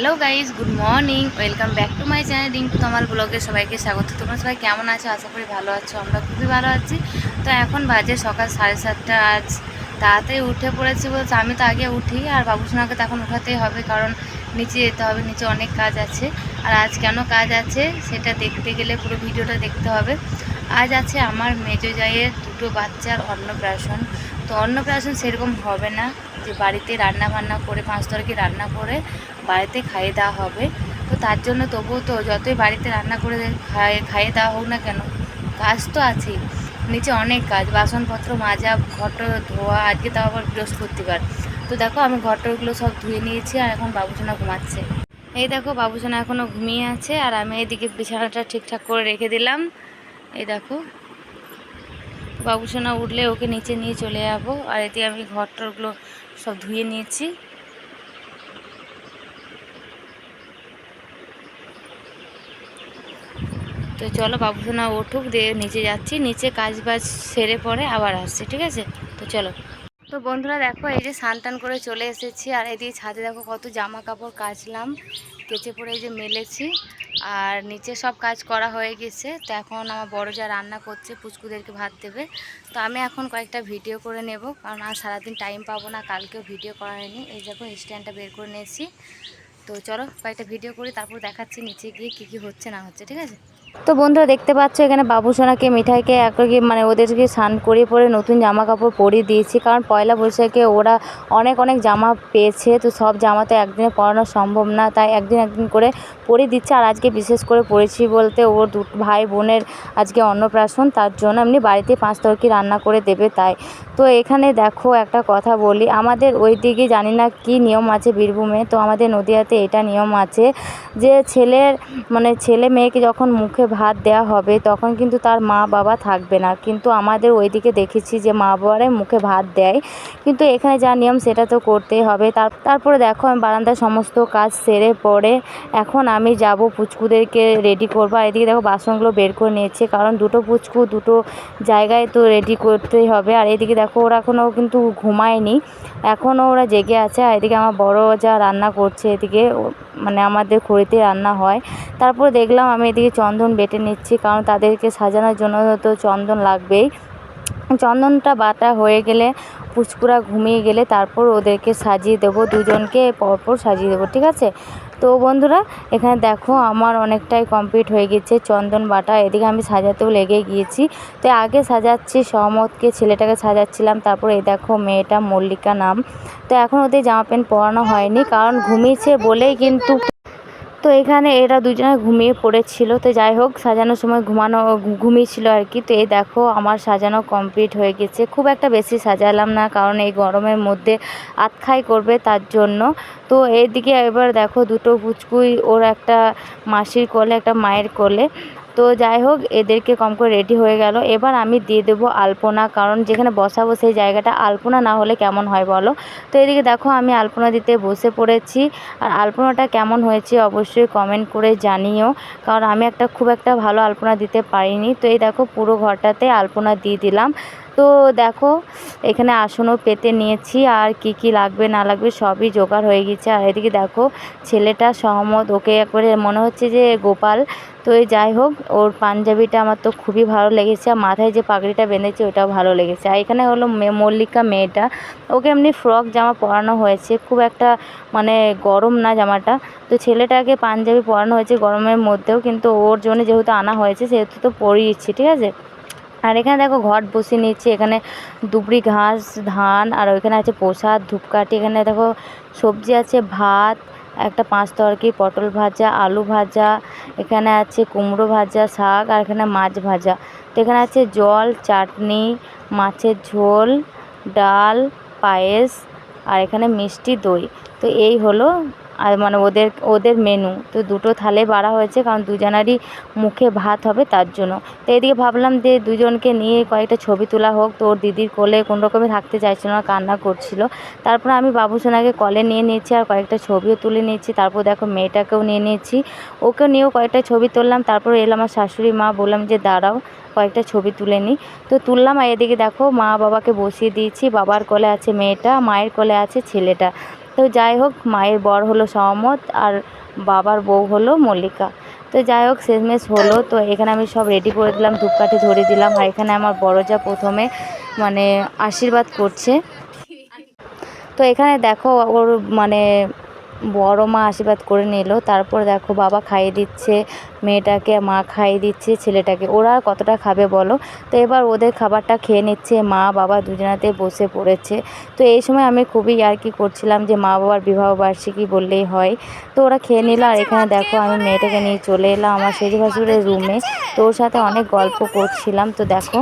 Hello guys good morning. Welcome back to my channel Rinku তোমার ব্লগে সবাইকে স্বাগত। তোমরা সবাই কেমন আছো? আশা করি ভালো আছো। আমরা খুবই ভালো আছি। তো এখন বাজে সকাল সাড়ে সাতটা। আজ তাড়াতাড়ি উঠে পড়েছি বলতে আমি তো আগে উঠি, আর বাবুসোনাকে তো এখন উঠাতেই হবে, কারণ নিচে যেতে হবে, নিচে অনেক কাজ আছে। আর আজ কেন কাজ আছে, সেটা দেখতে গেলে পুরো ভিডিওটা দেখতে হবে। আজ আছে আমার মেজো জায়ের দুটো বাচ্চার অন্নপ্রাশন। তো অন্নপ্রাশন সেরকম হবে না যে বাড়িতে রান্না বান্না করে, পাঁচ তরকি রান্না করে বাড়িতে খাইয়ে দেওয়া হবে। তো তার জন্য তবুও তো যতই বাড়িতে রান্না করে খাইয়ে খাইয়ে দেওয়া হোক না কেন, কাজ তো আছেই। নিচে অনেক কাজ, বাসনপত্র মাজা ঘর ধোয়া, আজকে তাও আবার বৃহস্পতিবার। তো দেখো আমি ঘরটরগুলো সব ধুয়ে নিয়েছি আর এখন বাবুসোনা ঘুমাচ্ছে। এই দেখো বাবুসোনা এখনও ঘুমিয়ে আছে আর আমি এইদিকে বিছানাটা ঠিকঠাক করে রেখে দিলাম। এই দেখো, বাবুসোনা উঠলে ওকে নিচে নিয়ে চলে যাব। আর এদিকে আমি ঘরটরগুলো সব ধুয়ে নিয়েছি। তো চলো বাবুসোনা উঠুক, দিয়ে নিচে যাচ্ছি। নিচে কাজ বাজ সেরে পরে আবার আসছি, ঠিক আছে? তো চলো। তো বন্ধুরা দেখো, এই যে টান করে চলে এসেছি, আর এদিকে ছাদে দেখো কত জামা কাপড় কাচলাম, কেচে পরে এই যে মেলেছি, আর নিচে সব কাজ করা হয়ে গেছে। তো এখন আমার বড় যা রান্না করছে, পুচকুদেরকে ভাত দেবে। তো আমি এখন কয়েকটা ভিডিও করে নেব, কারণ আর সারাদিন টাইম পাবো না, কালকেও ভিডিও করা হয়নি। এই দেখো, স্ট্যান্ডটা বের করে নিয়েছি। তো চলো কয়েকটা ভিডিও করি, তারপর দেখাচ্ছি নিচে গিয়ে কী কী হচ্ছে, না হচ্ছে, ঠিক আছে? তো বন্ধুরা দেখতে পাচ্ছ, এখানে বাবুসোনাকে মিঠাইকে, একই মানে ওদেরকে স্নান করিয়ে পরে নতুন জামা কাপড় পরিয়ে দিয়েছি। কারণ পয়লা বৈশাখে ওরা অনেক অনেক জামা পেয়েছে, তো সব জামা তো একদিনে পরানো সম্ভব না, তাই একদিন একদিন করে পরিয়ে দিচ্ছে। আর আজকে বিশেষ করে পড়েছি বলতে ওর দু, ভাই বোনের আজকে অন্নপ্রাশন, তার জন্য এমনি বাড়িতে পাঁচ তরকি রান্না করে দেবে তাই। তো এখানে দেখো একটা কথা বলি, আমাদের ওই দিকে জানি না কি নিয়ম আছে বীরভূমে, তো আমাদের নদীয়াতে এটা নিয়ম আছে যে ছেলের মানে ছেলে মেয়েকে যখন মুখে ভাত দেওয়া হবে, তখন কিন্তু তার মা বাবা থাকবে না। কিন্তু আমাদের ওইদিকে দেখেছি যে মা বাবারাই মুখে ভাত দেয়। কিন্তু এখানে যা নিয়ম, সেটা তো করতেই হবে। তার, তারপরে দেখো, আমি বারান্দার সমস্ত কাজ সেরে পরে এখন আমি যাব পুচকুদেরকে রেডি করব। আর এদিকে দেখো, বাসনগুলো বের করে নিয়েছে। কারণ দুটো পুচকু দুটো জায়গায় তো রেডি করতেই হবে। আর এদিকে দেখো, ওরা এখনও কিন্তু ঘুমায়নি। এখনও ওরা জেগে আছে। আর এদিকে আমার বড় যা রান্না করছে এদিকে মানে আমাদের খড়িতে রান্না হয়। তারপর দেখলাম আমি এদিকে চন্দন বেটে নিচ্ছি, কারণ তাদেরকে সাজানোর জন্য তো চন্দন লাগবেই। চন্দনটা বাটা হয়ে গেলে, পুচকুরা ঘুমিয়ে গেলে তারপর ওদেরকে সাজিয়ে দেবো, দুজনকে পরপর সাজিয়ে দেবো, ঠিক আছে? তো বন্ধুরা, এখানে দেখো আমার অনেকটাই কমপ্লিট হয়ে গেছে চন্দন বাটা। এদিকে আমি সাজাতেও লেগে গিয়েছি। তো আগে সাজাচ্ছি সহমতকে ছেলেটাকে সাজাচ্ছিলাম। তারপর এই দেখো মেয়েটা মল্লিকা নাম। তো এখন ওদের জামা প্যান্ট পরানো হয়নি, কারণ ঘুমিয়েছে বলেই কিন্তু তো এখানে এরা দুজনে ঘুমিয়ে পড়েছিল। তো যাই হোক, সাজানোর সময় ঘুমানো, ঘুমিয়েছিল আর কি। তো এই দেখো, আমার সাজানো কমপ্লিট হয়ে গেছে। খুব একটা বেশি সাজালাম না, কারণ এই গরমের মধ্যে আতখাই করবে তার জন্য। তো এদিকে এবার দেখো, দুটো পুচকুই ওর একটা মাসির কোলে, একটা মায়ের কোলে। তো যাই হোক, এদেরকে কম করে রেডি হয়ে গেল। এবার আমি দিয়ে দেবো আলপনা, কারণ যেখানে বসাবো সেই জায়গাটা আলপনা না হলে কেমন হয় বলো? তো এদিকে দেখো, আমি আলপনা দিতে বসে পড়েছি। আর আলপনাটা কেমন হয়েছে অবশ্যই কমেন্ট করে জানিও, কারণ আমি একটা খুব একটা ভালো আলপনা দিতে পারিনি। তো এই দেখো, পুরো ঘরটাতে আলপনা দিয়ে দিলাম। তো দেখো, এখানে আসনও পেতে নিয়েছি। আর কি কি লাগবে, না লাগবে সবই জোগাড় হয়ে গেছে। আর এদিকে দেখো, ছেলেটা সহমত। ওকে একবারে মনে হচ্ছে যে গোপাল। তো এই যাই হোক, ওর পাঞ্জাবিটা আমার তো খুবই ভালো লেগেছে আর মাথায় যে পাগড়িটা বেঁধেছে ওটাও ভালো লেগেছে। আর এখানে হলো মল্লিকা মেয়েটা, ওকে এমনি ফ্রক, জামা পরানো হয়েছে, খুব একটা মানে গরম না জামাটা। তো ছেলেটাকে পাঞ্জাবি পরানো হয়েছে গরমের মধ্যেও, কিন্তু ওর জন্য যেহেতু আনা হয়েছে, সেহেতু তো পরিয়েছি ঠিক আছে? আর এখানে দেখো ঘট বসিয়ে নিচ্ছে, এখানে দুবড়ি ঘাস, ধান, আর ওইখানে আছে প্রসাদ, ধূপকাঠি, এখানে দেখো সবজি আছে, ভাত একটা পাঁচ তরকি পটল ভাজা, আলু ভাজা, এখানে আছে কুমড়ো ভাজা, শাক, আর এখানে মাছ ভাজা। তো এখানে আছে জল, চাটনি, মাছের ঝোল, ডাল, পায়েস, আর এখানে মিষ্টি দই। তো এই হলো আর মানে ওদের ওদের মেনু তো দুটো থালে বাড়া হয়েছে, কারণ দুজনারই মুখে ভাত হবে তার জন্য। তো এদিকে ভাবলাম যে দুজনকে নিয়ে কয়েকটা ছবি তোলা হোক। তো ওর দিদির কোলে কোনো রকমে থাকতে চাইছিল না, কান্না করছিল। তারপর আমি বাবুসোনাকে কলে নিয়ে নিয়েছি আর কয়েকটা ছবিও তুলে নিয়েছি। তারপর দেখো মেয়েটাকেও নিয়ে নিয়েছি। ওকে নিয়েও কয়েকটা ছবি তুললাম। তারপর এলাম আমার শাশুড়ি মা, বললাম যে দাঁড়াও, কয়েকটা ছবি তুলে নিই। তো তুললাম আর এদিকে দেখো মা বাবাকে বসিয়ে দিয়েছি। বাবার কোলে আছে মেয়েটা, মায়ের কোলে আছে ছেলেটা। তো যাই হোক, মায়ের বর হলো সহমত আর বাবার বউ হলো মল্লিকা। তো যাই হোক, শেষমেশ হলো। তো এখানে আমি সব রেডি করে দিলাম, ধূপকাঠি ধরে দিলাম। আর এখানে আমার বড় যা প্রথমে মানে আশীর্বাদ করছে। তো এখানে দেখো, ওর মানে বড় মা আশীর্বাদ করে নিল। তারপর দেখো বাবা খাইয়ে দিচ্ছে, মেয়েটাকে মা খাইয়ে দিচ্ছে, ছেলেটাকে। ওরা আর কতটা খাবে বলো? তো এবার ওদের খাবারটা খেয়ে নিচ্ছে মা, বাবা দুজনাতে বসে পড়েছে। তো এই সময় আমি খুবই আর কি করছিলাম যে মা বাবার বিবাহ বার্ষিকী বললেই হয়। তো ওরা খেয়ে নিল আর এখানে দেখো আমি মেয়েটাকে নিয়ে চলে এলাম আমার সেজি ভাসুরের রুমে। তো ওর সাথে অনেক গল্প করছিলাম, তো দেখো।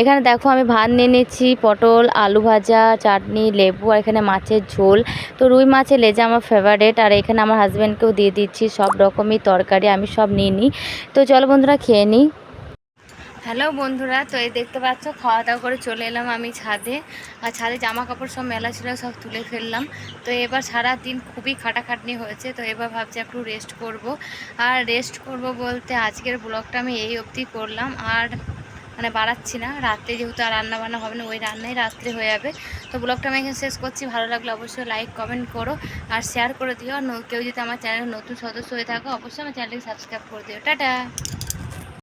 এখানে দেখো আমি ভাত নিয়ে নিচ্ছি, পটল, আলু ভাজা, চাটনি, লেবু আর এখানে মাছের ঝোল। তো রুই মাছের লেজা আমার ফেভারেট আর এখানে আমার হাজব্যান্ডকেও দিয়ে দিচ্ছি, সব রকমই তরকারি আমি সব নিয়ে নিই। তো চলো বন্ধুরা খেয়ে নিই। হ্যালো বন্ধুরা, তো এই দেখতে পাচ্ছ খাওয়া দাওয়া করে চলে এলাম আমি ছাদে। আর ছাদে জামা কাপড় সব মেলা ছিল, সব তুলে ফেললাম। তো এবার সারা দিন খুবই খাটাখাটনি হয়েছে, তো এবার ভাবছি একটু রেস্ট করব। আর রেস্ট করব বলতে আজকের ব্লগটা আমি এই অবধি করলাম। আর মানে বাড়াচ্ছি না, রাত্রে যেহেতু আর রান্না বান্না হবে না, ওই রান্নাই রাত্রে হয়ে যাবে। তো ব্লগটা আমি এখানে শেষ করছি, ভালো লাগলে অবশ্যই লাইক কমেন্ট করো। আর শেয়ার করে দিও। আর কেউ যদি আমার চ্যানেলে নতুন সদস্য হয়ে থাকো, অবশ্যই আমার চ্যানেলকে সাবস্ক্রাইব করে দিও। টাটা!